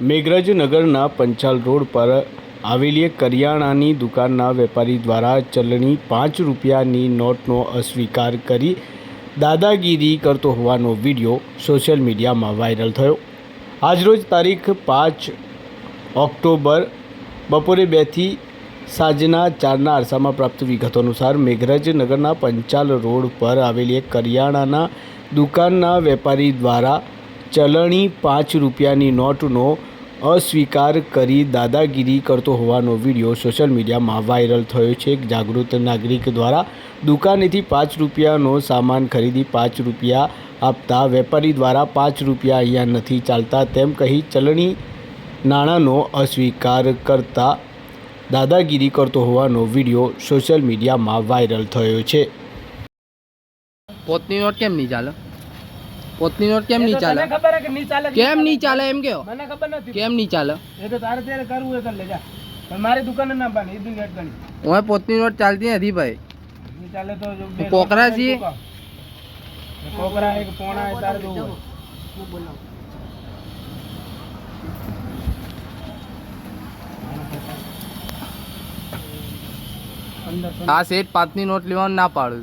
મેઘરજનગરના Panchal road પર આવેલી કરિયાણાની દુકાનના વેપારી દ્વારા ચલણી પાંચ રૂપિયાની નોટનો અસ્વીકાર કરી દાદાગીરી કરતો હોવાનો વીડિયો સોશિયલ મીડિયામાં વાયરલ થયો. આજરોજ તારીખ પાંચ ઓક્ટોબર બપોરે બેથી સાંજના ચારના અરસામાં પ્રાપ્ત વિગતો અનુસાર મેઘરજ નગરના પંચાલ રોડ પર આવેલી એક કરિયાણાના દુકાનના વેપારી દ્વારા ચલણી પાંચ રૂપિયાની નોટનો અસ્વીકાર કરી દાદાગીરી કરતો હોવાનો વીડિયો સોશિયલ મીડિયામાં વાયરલ થયો છે. એક જાગૃત નાગરિક દ્વારા દુકાનેથી પાંચ રૂપિયાનો સામાન ખરીદી પાંચ રૂપિયા આપતા વેપારી દ્વારા પાંચ રૂપિયા અહીંયા નથી ચાલતા તેમ કહી ચલણી નાણાંનો અસ્વીકાર કરતા દાદાગીરી કરતો હોવાનો વીડિયો સોશિયલ મીડિયામાં વાયરલ થયો છે. પોતની નોટ કેમ નહીં ચાલે? પોતની નોટ કેમ નહીં ચાલે? ખબર કે નહીં ચાલે કેમ નહીં ચાલે? એમ કયો મને ખબર નથી. કેમ નહીં ચાલે? એ તો તારે ત્યારે કરવું એ કર લેજા પણ મારી દુકાને ના પાડે એ નેટ ગણી હું પોતની નોટ ચાલતી નથી ભાઈ. ચાલે તો કોકરા છીએ? કોકરા. એક પોણા એ તારે જોવું આ શેઠ પાંચની નોટ લેવાનું ના પાડું.